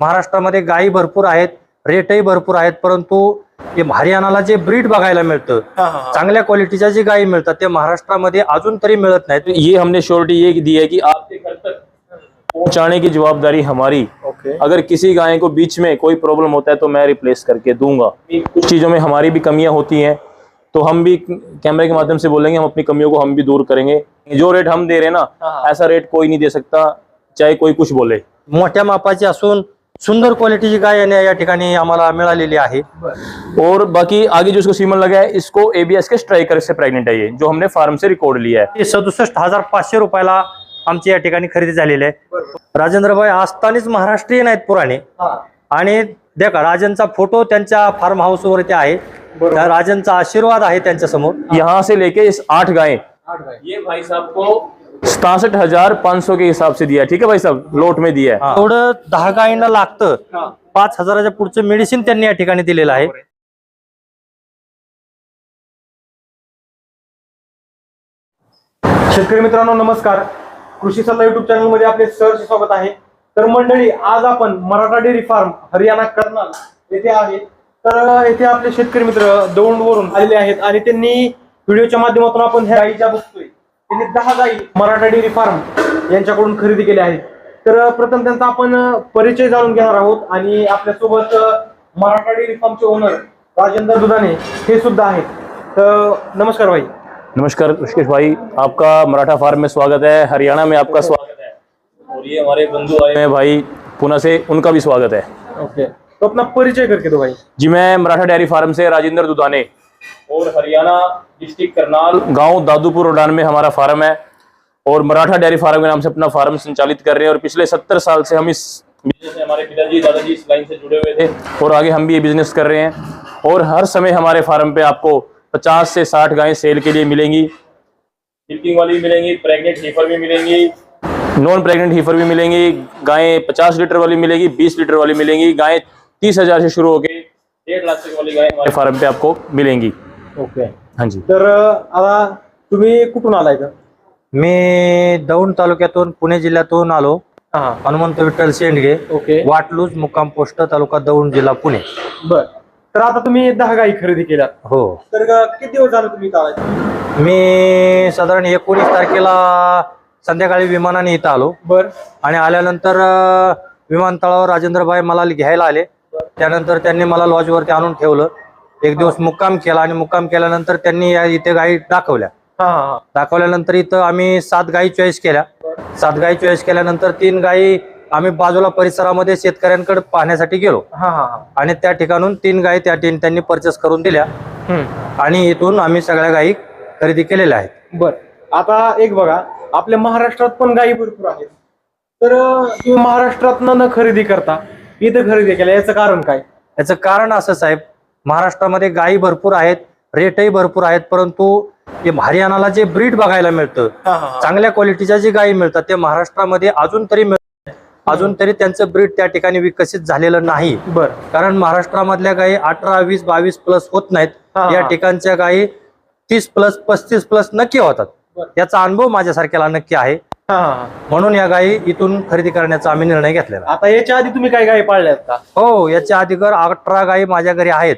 महाराष्ट्रामध्ये गायी भरपूर आहेत रेटही भरपूर आहेत परंतु ते हरियाणाला जे ब्रीड बघायला मिळतं चांगल्या क्वालिटीच्या जी गायी मिळतात ते महाराष्ट्रामध्ये अजून तरी मिळत नाहीत. ये हमने श्योरिटी ये दी है कि आपके घर तक पहुँचाने की जवाबदारी हमारी। ओके अगर किसी गाय को बीच में कोई प्रॉब्लम होता है तो मैं रिप्लेस करके दूँगा। कुछ चीज़ों में हमारी भी कमियाँ होती हैं तो हम भी कैमरे के माध्यम से बोलेंगे हम अपनी कमियों को हम भी दूर करेंगे। जो रेट हम दे रहे हैं ना ऐसा रेट कोई नहीं दे सकता चाहे कोई कुछ बोले। मोठ्या मापाची असून सुंदर क्वालिटीची गाय याने या ठिकाणी आम्हाला मिळालेली आहे. और बाकी आगे जो इसको सीमन लगा है इसको एबीएस के स्ट्राइकर से प्रेग्नेंट है ये जो हमने फार्म से रिकॉर्ड लिया है। सदुसष्ट हजार पाचशे रुपयाला आमची या ठिकाणी खरेदी झालेली आहे. राजेंद्रभाई आस्थानीच महाराष्ट्रीयन आहेत पुराणे. आणि देखा राजनचा फोटो त्यांच्या फार्म हाऊस वरती आहे. राजनचा आशीर्वाद आहे त्यांच्यासमोर यहाँ से लेके इस आठ गायें. ये भाई साहब को सतासठ हजार पाँच सौ के हिसाब से दिया है। ठीक है भाई साहब? लोट में दिया है। एवढं दहा गायींना लागतं. पाच हजाराच्या पुढचं मेडिसिन त्यांनी या ठिकाणी दिलेलं आहे. शेतकरी मित्रांनो नमस्कार. कृषी सल्ला युट्यूब चॅनलमध्ये आपले सहर्ष स्वागत आहे. तर मंडळी आज आपण मराठा डेअरी फार्म हरियाणा कर्नाल येथे आहे. तर येथे आपले शेतकरी मित्र दौंड वरून आलेले आहेत आणि त्यांनी व्हिडिओच्या माध्यमातून आपण ह्या गायी ज्या बघतोय. त्यांनी दहा गायी मराठा डेअरी फार्म यांच्याकडून खरेदी केल्या आहेत. तर प्रथम त्यांचा आपण परिचय जाणून घेणार आहोत आणि आपल्यासोबत मराठा डेअरी फार्मचे ओनर राजेंद्र दुधाने हे सुद्धा आहेत. तर नमस्कार भाई. नमस्कार ऋषिकेश भाई. आपका मराठा फार्म में स्वागत है. हरियाणा में आपका स्वागत है और ये हमारे बंधु आए हैं भाई. पुणे से उनका भी स्वागत है। ओके तो अपना परिचय करके दो भाई. जी मैं मराठा डेयरी फार्म से राजेंद्र दुधाने और हरियाणा डिस्ट्रिक्ट करनाल। गाँव दादूपुर उड़ान में हमारा फार्म है और मराठा डेयरी फार्म के नाम से अपना फार्म संचालित कर रहे हैं और पिछले सत्तर साल से हम इस बिज़नेस में हमारे पिताजी, दादाजी इस लाइन से जुड़े हुए थे और आगे हम भी ये बिज़नेस कर रहे हैं। और हर समय हमारे फार्म पे आपको 50 से 60 गायें सेल के लिए मिलेंगी। मिल्किंग वाली भी मिलेंगी प्रेग्नेंट हीफर भी मिलेंगी नॉन प्रेग्नेंट हीफर भी मिलेंगी, गायें 50 लीटर वाली मिलेगी 20 लीटर वाली मिलेंगी, गायें तीस हज़ार से शुरू होकर डेढ़ लाख तक वाली गायें हमारे फार्म पे आपको मिलेंगी। ओके। हाँ जी। तर आता तुम्ही कुठून आलाय का मी दौंड तालुक्यातून पुणे जिल्ह्यातून आलो. हा. हनुमंत विठ्ठल शेंडगे ओके. वाटलूज मुक्काम पोस्ट तालुका दौंड जिल्हा पुणे. बर. तर आता तुम्ही दहा गाई खरेदी केल्या हो. तर अं, किती दिवस झाले तुम्ही इथं आलाय? मी साधारण एकोणीस तारखेला संध्याकाळी विमानाने इथं आलो. बर. आणि आल्यानंतर अं, विमानतळावर राजेंद्रभाई मला घ्यायला आले. त्यानंतर त्यांनी मला लॉजवरती आणून ठेवलं. एक दिवस मुक्काम केला आणि मुक्काम केल्यानंतर त्यांनी या इथे गाई दाखवल्या. हा दाखवल्यानंतर इथं आम्ही सात गायी चॉईस केल्या. सात गायी चॉईस केल्यानंतर तीन गायी आम्ही बाजूला परिसरामध्ये शेतकऱ्यांकडे पाहण्यासाठी गेलो. हा हा हा. आणि त्या ठिकाणून तीन गायी त्या तीन त्यांनी परचेस करून दिल्या. आणि इथून आम्ही सगळ्या गायी खरेदी केलेल्या आहेत. बर. आता एक बघा आपल्या महाराष्ट्रात पण गायी भरपूर आहेत. तर तुम्ही महाराष्ट्रात न खरेदी करता इथं खरेदी केल्या. याचं कारण काय? याचं कारण असं साहेब महाराष्ट्रामध्ये गायी भरपूर आहेत रेटही भरपूर आहेत परंतु हरियाणाला जे ब्रीड बघायला मिळतं चांगल्या क्वालिटीच्या जी गायी मिळतात ते महाराष्ट्रामध्ये अजून तरी अजून तरी त्यांचं ब्रीड त्या ठिकाणी विकसित झालेलं नाही. बर. कारण महाराष्ट्रामधल्या गायी अठरा वीस बावीस प्लस होत नाहीत. या. ठिकाणच्या गायी तीस प्लस पस्तीस प्लस नक्की होतात. याचा अनुभव माझ्यासारख्याला नक्की आहे. म्हणून या गायी इथून खरेदी करण्याचा आम्ही निर्णय घेतलेला. आता याच्या आधी तुम्ही काय गायी पाळल्यात का? हो याच्या अधिकार अठरा गायी माझ्या घरी आहेत.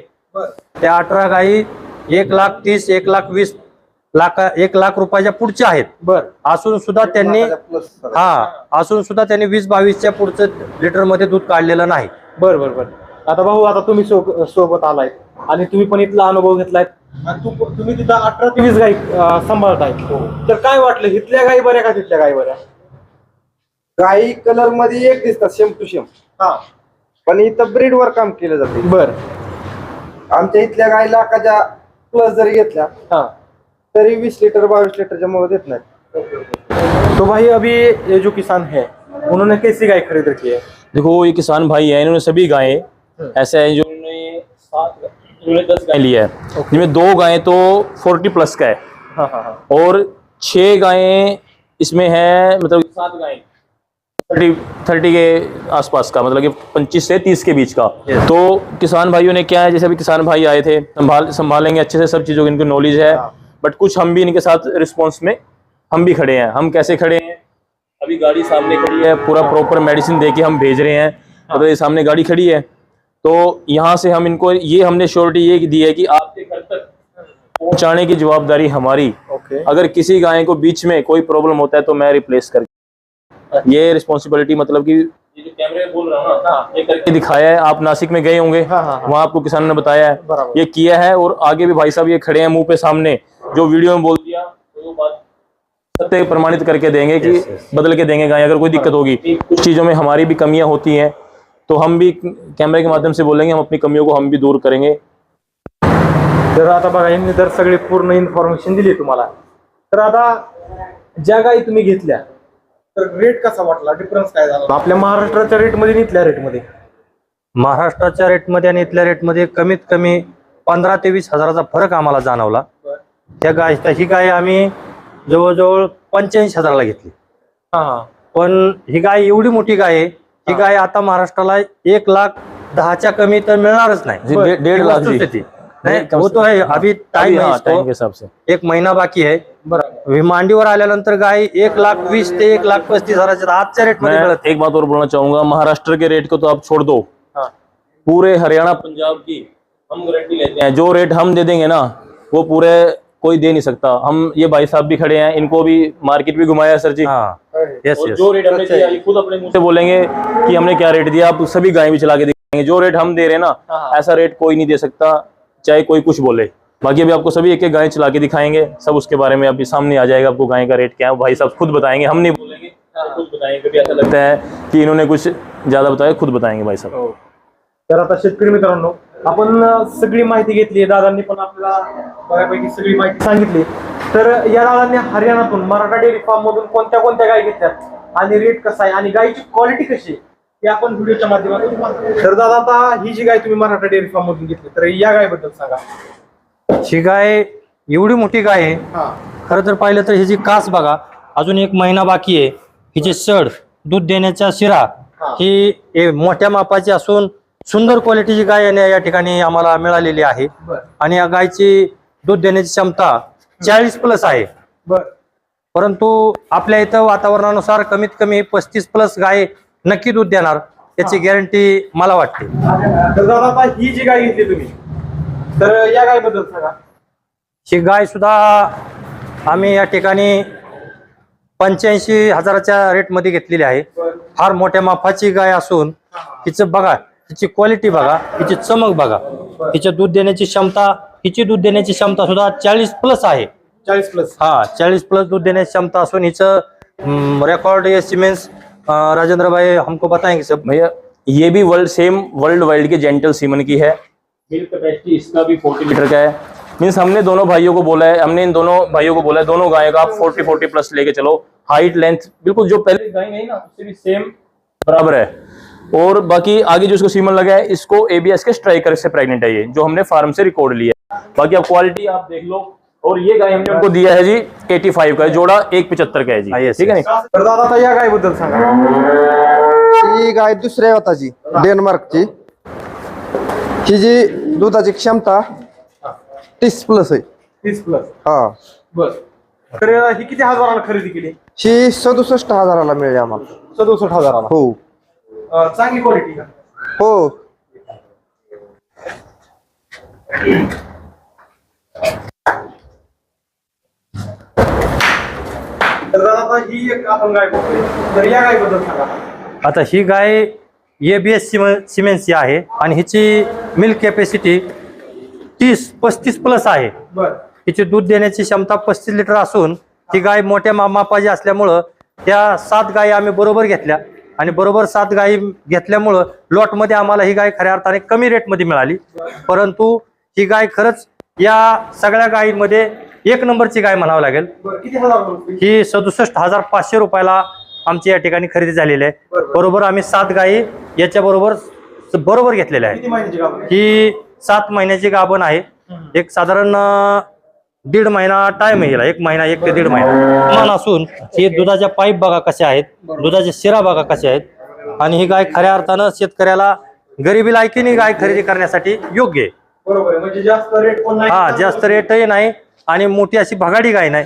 त्या अठरा गायी एक लाख तीस एक लाख वीस लाख एक लाख रुपयाच्या पुढच्या आहेत. बर. असून सुद्धा त्यांनी हा असून सुद्धा त्यांनी वीस बावीसच्या पुढचं लिटरमध्ये दूध काढलेलं नाही. बर बर बर. आता भाऊ आता तुम्ही सो- सोबत आलाय आणि तुम्ही पण इथला अनुभव घेतलाय. आणि तू तुम्ही तिथं अठरा ते वीस गाई अं, सांभाळताय. तर काय वाटलं? इथल्या गाई बऱ्या का तिथल्या गाई बऱ्या? काही कलरमध्ये एक दिसतात सेम टू सेम हा. पण इथं ब्रीड वर काम केलं जाते. बर. आमच्या इथल्या गाई लाखाच्या प्लस जरी घेतल्या हाँ. तरी वीस लिटर बावीस लिटरच्या मुळे देत नाही तो भाई अभी ये जो किसान है उन्होंने कैसी गाय खरीद रखी है? देखो ये किसान भाई है इन्होंने सभी गायें ऐसे हैं जो सात दस गाय लिया है। जिनमें दो गाय तो फोर्टी प्लस का है। हाँ हाँ हाँ। और छह गायें इसमें है मतलब सात गायें। थर्टी थर्टी के आसपास का मतलब कि पच्चीस से तीस के बीच का। तो किसान भाइयों ने क्या है जैसे अभी किसान भाई आए थे संभाल संभालेंगे अच्छे से सब चीज़ों की इनको नॉलेज है। बट कुछ हम भी इनके साथ रिस्पॉन्स में हम भी खड़े हैं। हम कैसे खड़े हैं? अभी गाड़ी सामने खड़ी है पूरा प्रॉपर मेडिसिन दे के हम भेज रहे हैं। मतलब ये सामने गाड़ी खड़ी है। तो यहाँ से हम इनको ये हमने श्योरिटी ये दी है कि आपके घर तक पहुँचाने की जवाबदारी हमारी। ओके अगर किसी गाय को बीच में कोई प्रॉब्लम होता है तो मैं रिप्लेस कर ये रिस्पॉन्सिबिलिटी मतलब कि ये जो कैमरे बोल रहा हूँ। ना ये करके दिखाया है आप नासिक में गए होंगे। हाँ, हाँ, हाँ। वहाँ आपको किसान ने बताया है। ये किया है और आगे भी भाई साहब ये खड़े हैं मुँह पे सामने जो वीडियो में बोल दिया तो बात सत्य प्रमाणित करके देंगे कि बदल के देंगे गाय अगर कोई दिक्कत होगी। कुछ चीज़ों में हमारी भी कमियाँ होती हैं। तो हम भी कैमरे के माध्यम से बोलेंगे हम अपनी कमियों को हम भी दूर करेंगे। तर आता बघा यांनी तर सगळी पूर्ण इन्फॉर्मेशन दिली तुम्हाला. तर आता ज्या गायी तुम्ही घेतल्या तर रेट कसा वाटला? डिफरन्स काय झाला? आपल्या महाराष्ट्राच्या रेटमध्ये आणि इथल्या रेटमध्ये महाराष्ट्राच्या रेटमध्ये आणि इथल्या रेटमध्ये कमीत कमी पंधरा ते वीस हजाराचा फरक आम्हाला जाणवला. त्या गाय ही गाय आम्ही जवळजवळ पंच्याऐंशी हजाराला घेतली. हा. पण ही गाय एवढी मोठी गाय आहे ही गाय आता महाराष्ट्राला एक लाख दहाच्या कमी तर मिळणारच नाही. डेढ़ लाख जी. नाही वो तो है. अभी टाइम है हाँ, इसको. के हिसाब से. एक महिना बाकी बरोबर मांडीवर आल्यानंतर गाय एक लाख वीस ते एक लाख पस्तीस हजाराच्या आजच्या रेट मैं एक बात और बोलना चाहूँगा महाराष्ट्र के रेट को तो आप छोड़ दो। हाँ. पूरे हरियाणा पंजाब की हम गारंटी लेते हैं। जो रेट हम दे देंगे ना वो पूरे कोई दे नहीं सकता। हम ये भाई साहब भी खड़े हैं इनको भी मार्केट भी घुमाया सर जी। हा. येस येस जो रेट हमने दिया ये खुद अपने मुँह से बोलेंगे कि हमने क्या रेट दिया? आप सभी गाय भी चला के दिखाएँगे। जो रेट हम दे रहे हैं ना ऐसा रेट कोई नहीं दे सकता चाहे कोई कुछ बोले। बाकी अभी आपको सभी एक एक गाय चला के दिखाएँगे। सब उसके बारे में अभी सामने आ जाएगा आपको गाय का रेट क्या है। भाई साहब खुद बताएँगे। हम नहीं बोलेंगे खुद बताएँगे कभी ऐसा लगता है। कि इन्होंने कुछ ज़्यादा बताया खुद बताएँगे भाई साहब। हो तर आता शेतकरी मित्रांनो आपण सगळी माहिती घेतली दादांनी पण आपल्याला बऱ्यापैकी सगळी माहिती सांगितली तर या दादांनी हरियाणातून मराठा डेअरी फार्म मधून कोणत्या कोणत्या गाय घेतल्यात? आणि रेट कसा आहे? आणि गायची क्वालिटी कशी आहे? हे आपण व्हिडिओच्या माध्यमातून. तर दादा आता ही जी गाय तुम्ही मराठा डेअरी फार्म मधून घेतली तर या गायबद्दल सांगा. ही गाय एवढी मोठी गाय आहे. हा. खरं तर पाहिलं तर हिची कास बघा अजून एक महिना बाकी आहे. हिची सड दूध देण्याच्या शिरा हा. मोठ्या मापाची असून सुंदर क्वालिटीची गाय या ठिकाणी आम्हाला मिळालेली आहे. आणि या गायची दूध देण्याची क्षमता चाळीस प्लस आहे. बर. परंतु आपल्या इथं वातावरणानुसार कमीत कमी पस्तीस प्लस गाय नक्की दूध देणार याची गॅरंटी मला वाटते. तर दादा आता ही जी गाय घेतली तुम्ही तर या गायबद्दल सांगा. ही गाय सुद्धा आम्ही या ठिकाणी पंच्याऐंशी हजाराच्या रेटमध्ये घेतलेली आहे. फार मोठ्या मापाची गाय असून हिचं बघा हिची क्वालिटी बघा हिची चमक बघा. हिचं दूध देण्याची क्षमता हिची दूध देण्याची क्षमता सुद्धा चाळीस प्लस आहे. चाळीस प्लस हा चाळीस प्लस दूध देण्याची क्षमता असून हिचं रेकॉर्ड ये सिमेंट्स राजेंद्र भाई हमको बताएँगे सब भैया ये भी वर्ल्ड सेम वर्ल्ड वाइड के जेंटल सीमन की है। मिल्क कैपेसिटी इसका भी 40 लीटर का है। मीन्स हमने दोनों भाइयों को बोला है हमने इन दोनों भाइयों को बोला है दोनों गाय का आप 40 40 प्लस लेके चलो। हाइट लेंथ बिल्कुल जो पहले गाय नहीं ना उससे भी सेम बराबर है। और बाकी आगे जो इसको सीमन लगा है इसको एबीएस के स्ट्राइकर से प्रेग्नेंट है ये जो हमने फार्म से रिकॉर्ड लिया है। बाकी आप क्वालिटी आप देख लो और ये गाय हमने उनको दिया है जी 85 का है जोड़ा एक पिचहत्तर का है जी। हाँ, ठीक है yes. नहीं? तर दादा आता या गायबद्दल सांगा। ही गाय दुसऱ्या होताची डेन्मार्कची ही जी। दुधाची क्षमता तीस प्लस आहे तीस प्लस हा। बर तर ही किती हजाराला खरेदी केली? ही सदुसष्ट हजाराला मिळेल आम्हाला। सदुसष्ट हजाराला. हो. चांगली क्वालिटी का? हो. तर आता ही एक आपण गाय बघतोय. तर या गायबद्दल सांगा. आता ही गाय ए बी एस सिमेंटची आहे आणि हिची मिल्क कॅपॅसिटी तीस पस्तीस प्लस आहे. बर. हिची दूध देण्याची क्षमता पस्तीस लिटर असून ही गाय मोठ्या मा- मापाची असल्यामुळं त्या सात गायी आम्ही बरोबर घेतल्या. आणि बरोबर सात गायी घेतल्यामुळं लॉटमध्ये आम्हाला ही गाय खऱ्या अर्थाने कमी रेटमध्ये मिळाली. परंतु ही गाय खरंच या सगळ्या गायींमध्ये एक नंबरची गाय म्हणावं लागेल? ही सदुसष्ट हजार पाचशे रुपयाला आमची या ठिकाणी खरेदी झालेली आहे. बरोबर. आम्ही सात गायी याच्या बरोबर बरोबर घेतलेल्या गाव ही सात महिन्याची गाभण आहे. एक साधारण दीड महिना टाइम आहे हिला. एक महिना एक ते दीड महिना. मान असून ही दुधाच्या पाईप बघा कशा आहेत? दुधाच्या शिरा बघा कशा आहेत? आणि ही गाय खऱ्या अर्थानं शेतकऱ्याला गरिबी लायकीने गाय खरेदी करण्यासाठी योग्य आहे. म्हणजे जास्त रेट पण हा जास्त रेटही नाही आणि मोठी अशी भगाडी गाय नाही.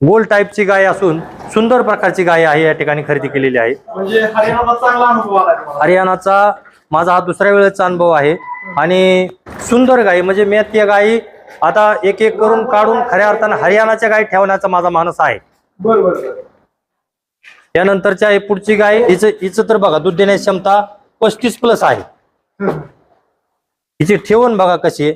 गोल टाईपची गाय असून सुंदर प्रकारची गाय आहे या ठिकाणी खरेदी केलेली आहे. म्हणजे हरियाणाचा चांगला अनुभव आला तुम्हाला. हरियाणाचा माझा हा दुसऱ्या वेळेचा अनुभव आहे. आणि सुंदर गाई म्हणजे मी त्या गायी आता एक एक करून काढून खऱ्या अर्थानं हरियाणाच्या गायी ठेवण्याचा माझा मानस आहे. बरं बरं बरं. त्यानंतरच्या ही पुढची गाय हिचं हिचं तर बघा दूध देण्याची क्षमता पस्तीस प्लस आहे. हिची ठेवण बघा कशी आहे.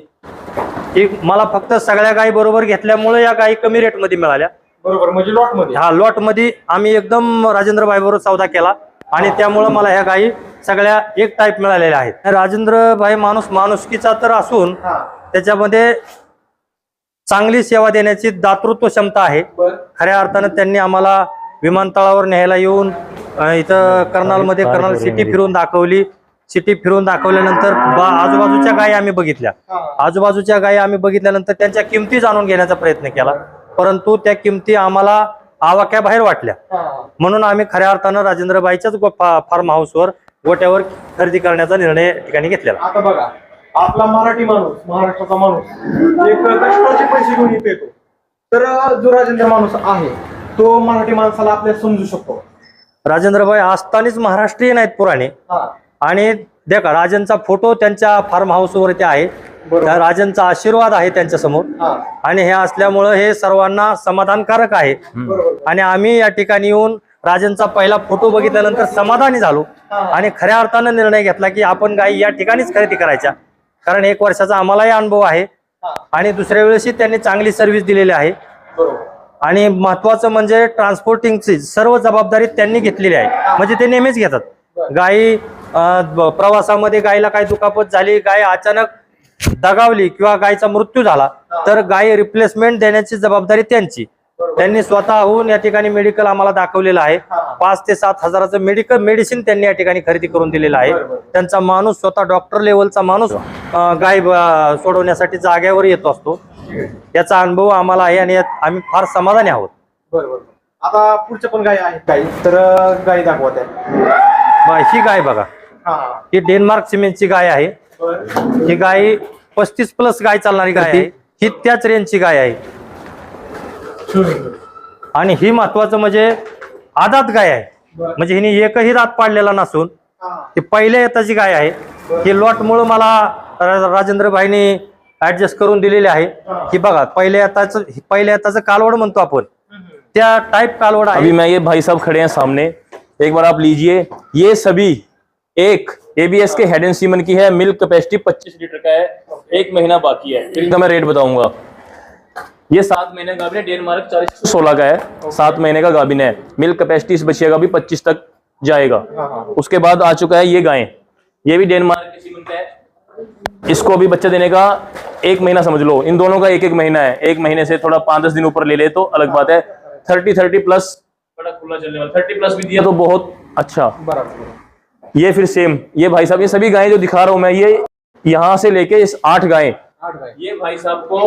ही मला फक्त सगळ्या गायी बरोबर घेतल्यामुळे या गायी कमी रेटमध्ये मिळाल्या. बरोबर म्हणजे लॉटमध्ये ह्या लॉटमध्ये आम्ही एकदम राजेंद्र बरोबर सौदा केला. आणि त्यामुळं मला ह्या गायी सगळ्या एक टाईप मिळालेल्या आहेत. राजेंद्र भाई माणूस माणुसकीचा तर असून हा. त्याच्यामध्ये चांगली सेवा देण्याची दातृत्व क्षमता आहे. खऱ्या अर्थानं त्यांनी आम्हाला विमानतळावर न्यायला येऊन इथं कर्नालमध्ये कर्नाल सिटी फिरून दाखवली. सिटी फिरून दाखवल्यानंतर बा आजूबाजूच्या गायी आम्ही बघितल्या. आजूबाजूच्या गायी आम्ही बघितल्यानंतर त्यांच्या किमती जाणून घेण्याचा प्रयत्न केला. परंतु त्या किमती आम्हाला आवाक्याबाहेर वाटल्या. म्हणून आम्ही खऱ्या अर्थानं राजेंद्रबाईच्याच फार्म हाऊसवर गोट्यावर खरेदी करण्याचा निर्णय या ठिकाणी घेतलेला. आता बघा आपला मराठी माणूस महाराष्ट्राचा माणूस एक कष्टाचे पैसे घेऊन इथे येतो. तर जो राजेंद्र माणूस आहे तो मराठी माणसाला आपल्याला समजू शकतो. राजेंद्रबाई असतानाच महाराष्ट्रीयन आहेत पुराणे. हा. आणि देखा राजांचा फोटो त्यांच्या फार्म हाऊसवरती आहे. बरोबर. त्या राजांचा आशीर्वाद आहे त्यांच्यासमोर हा. आणि हे असल्यामुळं हे सर्वांना समाधानकारक आहे. बरोबर. आणि आम्ही या ठिकाणी येऊन राजांचा पहिला फोटो बघितल्यानंतर समाधानी झालो. आणि खऱ्या अर्थानं निर्णय घेतला की आपण गायी या ठिकाणीच खरेदी करायच्या. कारण एक वर्षाचा आम्हालाही अनुभव आहे. आणि दुसऱ्या वेळेसही त्यांनी चांगली सर्व्हिस दिलेली आहे. आणि महत्वाचं म्हणजे ट्रान्सपोर्टिंगची सर्व जबाबदारी त्यांनी घेतलेली आहे. म्हणजे ते नेहमीच घेतात. गायी प्रवासामध्ये गायीला काही दुखापत झाली गाय अचानक दगावली किंवा गायीचा मृत्यू झाला तर गाय रिप्लेसमेंट देण्याची जबाबदारी त्यांची. त्यांनी स्वतःहून या ठिकाणी मेडिकल आम्हाला दाखवलेलं आहे. पाच ते सात हजाराचं मेडिकल मेडिसिन त्यांनी या ठिकाणी खरेदी करून दिलेलं आहे. त्यांचा माणूस स्वतः डॉक्टर लेवलचा माणूस गाय सोडवण्यासाठी जाग्यावर येतो असतो. याचा अनुभव आम्हाला आहे आणि आम्ही फार समाधानी आहोत. बरोबर. आता पुढच्या पण गाय आहेत गाई तर गाई दाखवा त्या. बा, ही गाय बघा. हा. डेन्मार्क सिमेंटची गाय आहे. ही गाय पस्तीस प्लस गाय चालणारी गाय आहे. ही त्याच रेंजची गाय आहे. आणि ही महत्वाचं म्हणजे आदात गाय आहे. म्हणजे हिने एकही दात पाडलेला नसून हा. पहिल्या येताची गाय आहे. ही लॉटमुळं मला राजेंद्र भाईनी ऍडजस्ट करून दिलेली आहे. की बघा पहिल्या येताचं पहिल्या येताचं कालवड म्हणतो आपण. त्या टाईप कालवड अभी आहे मैं ये भाई साहब खड़े हैं सामने. एक बार आप लीजिए ये सभी एक एबीएस के हेड एंड सीमन की है मिल्क कैपेसिटी 25 लीटर का है। एक महीना बाकी है। इनका मैं रेट बताऊंगा। ये सात महीने का गाभिन है डेनमार्क चालीस सोलह का है। सात महीने का गाभिन है। मिल्क कैपेसिटी इस बचिया का भी पच्चीस तक जाएगा। उसके बाद आ चुका है ये गाय। ये भी डेनमार्क का है। इसको अभी बच्चा देने का एक महीना समझ लो। इन दोनों का एक एक महीना है। एक महीने से थोड़ा पाँच दस दिन ऊपर ले ले तो अलग बात है। थर्टी थर्टी प्लस बड़ा खुला चलने वाला। थर्टी प्लस भी दिया। तो बहुत अच्छा। ये फिर सेम ये भाई साहब ये सभी गायें जो दिखा रहा हूँ मैं ये यहाँ से लेके इस आठ गायें। आठ गाय। ये भाई साहब को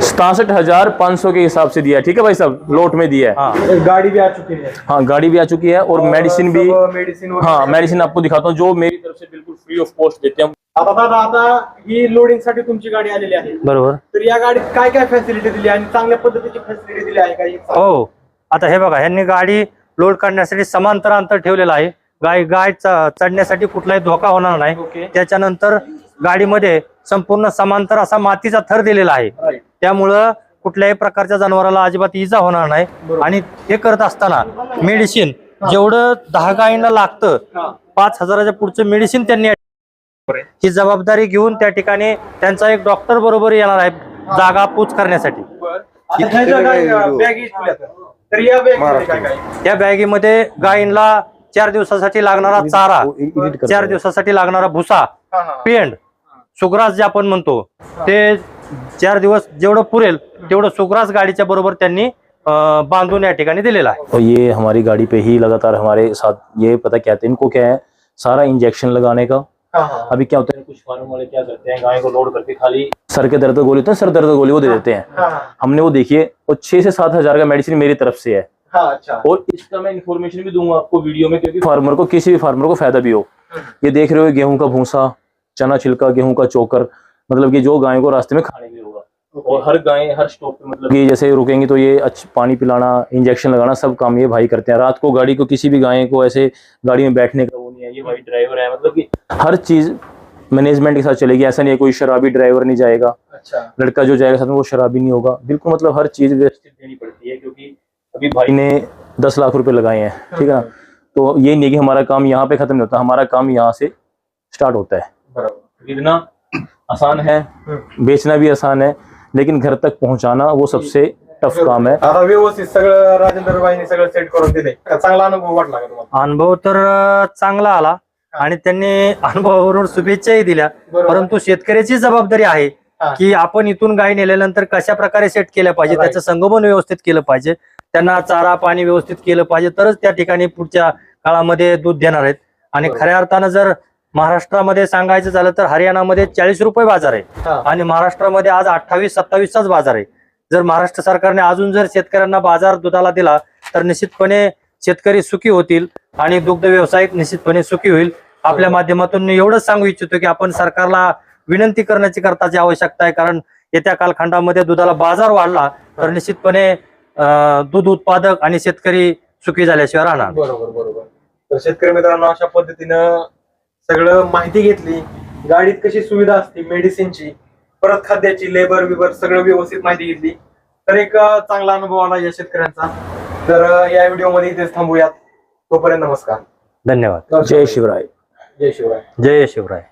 सतासठ हज़ार पाँच सौ के हिसाब से दिया है। ठीक है भाई साहब? लोट में दिया है। हा। गाड़ी भी आ चुकी है। हाँ गाड़ी भी आ चुकी है और मेडिसिन भी। मेडिसिन हाँ मेडिसिन। आपको दिखाता हूँ जो मेरी तरफ़ से बिल्कुल फ्री ऑफ़ कॉस्ट देते हैं। आता दादा आता ही लोडिंग साठी तुमची गाडी आलेली आहे। बरोबर। तर या गाडीत काय काय फॅसिलिटी दिली आणि चांगल्या पद्धतीची फॅसिलिटी दिली आहे काही हो? आता हे बघा ह्यांनी गाडी लोड काढण्यासाठी समांतर अंतर ठेवलेलं आहे. गाय गाय चढण्यासाठी कुठलाही धोका होणार नाही. ओके. त्याच्यानंतर गाडीमध्ये संपूर्ण समांतर असा मातीचा थर दिलेला आहे. त्यामुळं कुठल्याही प्रकारच्या जनावराला अजिबात इजा होणार नाही. आणि हे करत असताना मेडिसिन जेवढं दहा गायींना लागतं. पाच हजाराच्या पुढचं मेडिसिन त्यांनी ही जबाबदारी घेऊन त्या ठिकाणी त्यांचा एक डॉक्टर बरोबर येणार आहे जागा पूच करण्यासाठी. या बॅगेमध्ये गायींना चार दिवसासाठी लागणारा चारा चार दिवसासाठी लागणारा भुसा. पेंड सुग्रास जे आपण म्हणतो ते चार दिवस जेवढं पुरेल तेवढं सुग्रास गाडीच्या बरोबर त्यांनी बांधून या ठिकाणी दिलेला आहे. और ये हमारी गाड़ी पे ही लगातार हमारे साथ ये पता क्या हैं इनको क्या है सारा इंजेक्शन लगाने का। हा, हा. अभी क्या होता है कुछ फार्म वाले क्या करते हैं गाय को लोड करके खाली सर के दर्द गोली होते हैं सर दर्द गोली वो दे देते हैं। हा, हा. हमने वो देखिए और छह से सात हज़ार का मेडिसिन मेरी तरफ़ से है। अच्छा। और इसका मैं इन्फॉर्मेशन भी दूँगा आपको वीडियो में क्योंकि फार्मर को किसी भी फार्मर को फ़ायदा भी हो। ये देख रहे हो गेहूँ का भूसा चना छिलका गेहूँ का चोकर मतलब कि जो गायों को रास्ते में खाने के लिए होगा। और हर गाय हर स्टॉप पे मतलब कि जैसे रुकेंगी तो ये अच्छा पानी पिलाना इंजेक्शन लगाना सब काम ये भाई करते हैं। रात को गाड़ी को किसी भी गाय को ऐसे गाड़ी में बैठने का वो नहीं है ये भाई ड्राइवर है। मतलब कि हर चीज़ मैनेजमेंट के साथ चलेगी। ऐसा नहीं है कोई शराबी ड्राइवर नहीं जाएगा। अच्छा। लड़का जो जाएगा साथ में वो शराबी नहीं होगा। बिल्कुल मतलब हर चीज़ व्यवस्थित देनी पड़ती है क्योंकि अभी भाई ने दस लाख रुपए लगाए हैं ठीक है ना? तो ये नहीं कि हमारा काम यहाँ पे खत्म नहीं होता। हमारा काम यहाँ से स्टार्ट होता है। बरोबर। आसान है. बेचना भी आसान है लेकिन घर तक पहुंचाना वो सबसे टफ काम है आता व्यवस्थित सगळं राजेंद्र भाईने सगळं सेट करून दिले चांगला अनुभव वाटला का तुम्हाला अनुभव तर चांगला आला आणि त्यांनी अनुभवावरून शुभेच्छाही दिल्या. परंतु शेतकऱ्याची जबाबदारी आहे. की आपण इथून गाय नेल्यानंतर कशा प्रकारे सेट केल्या पाहिजे. त्याचं संगोपन व्यवस्थित केलं पाहिजे त्यांना चारा पाणी व्यवस्थित केलं पाहिजे तरच त्या ठिकाणी पुढच्या काळामध्ये दूध देणार आहेत आणि. खऱ्या अर्थानं जर महाराष्ट्रामध्ये सांगायचं झालं तर हरियाणामध्ये चाळीस रुपये बाजार आहे. आणि महाराष्ट्रामध्ये आज अठ्ठावीस सत्तावीसचाच बाजार आहे. जर महाराष्ट्र सरकारने अजून जर शेतकऱ्यांना बाजार दुधाला दिला तर निश्चितपणे शेतकरी सुखी होतील आणि दुग्ध व्यवसाय निश्चितपणे सुखी होईल. आपल्या माध्यमातून मी एवढंच सांगू इच्छितो की आपण सरकारला विनंती करण्याची करताची आवश्यकता आहे. कारण येत्या कालखंडामध्ये दुधाला बाजार वाढला तर निश्चितपणे दूध उत्पादक आणि शेतकरी सुखी झाल्याशिवाय राहणार. नाही. बरोबर बरोबर. तर शेतकरी मित्रांनो अशा पद्धतीनं सगळं माहिती घेतली गाडीत कशी सुविधा असते मेडिसिनची परत खाद्याची लेबर बिबर सगळं व्यवस्थित माहिती घेतली. तर एक चांगला अनुभव आला या शेतकऱ्यांचा. तर या व्हिडिओमध्ये इथेच थांबूयात. तोपर्यंत नमस्कार. धन्यवाद. जय शिवराय. जय शिवराय. जय शिवराय.